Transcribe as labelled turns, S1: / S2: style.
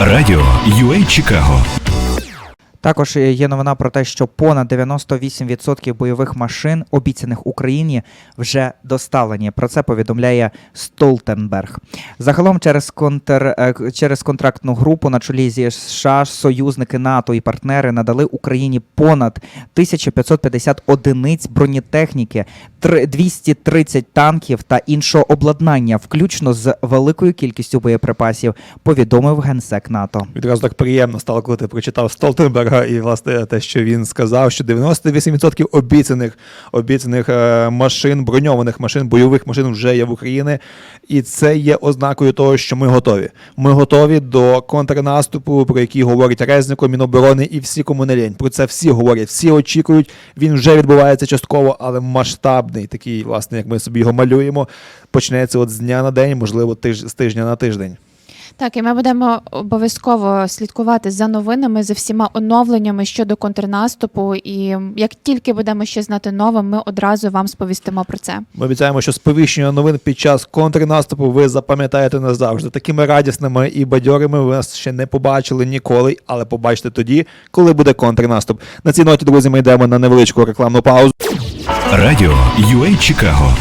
S1: Радіо UA Чикаго
S2: Також е, є новина про те, що понад 98% бойових машин, обіцяних Україні, вже доставлені. Про це повідомляє Столтенберг. Загалом через контр е, через контрактну групу на чолі зі США союзники НАТО і партнери надали Україні понад 1550 одиниць бронетехніки, три- 230 танків та іншого обладнання, включно з великою кількістю боєприпасів. Повідомив генсек НАТО.
S3: Відразу так приємно стало, коли ти прочитав Столтенберга і власне те, що він сказав, що 98% обіцяних обіцяних е, машин, броньованих машин, бойових машин вже є в Україні, і це є ознакою того, що ми готові. Ми готові до контрнаступу, про який говорить Резнико, Міноборони і всі кому. Про це всі говорять, всі очікують. Він вже відбувається частково, але масштабний, такий, власне, як ми собі його малюємо, почнеться от з дня на день, можливо, тиж, з тижня на тиждень.
S4: Так, і ми будемо обов'язково слідкувати за новинами, за всіма оновленнями щодо контрнаступу. І як тільки будемо ще знати нове, ми одразу вам сповістимо про це.
S3: Ми обіцяємо, що сповіщення новин під час контрнаступу ви запам'ятаєте назавжди. Такими радісними і бадьорими ви нас ще не побачили ніколи, але побачите тоді, коли буде контрнаступ. На цій ноті, друзі, ми йдемо на невеличку рекламну паузу.
S1: Радіо UA Чикаго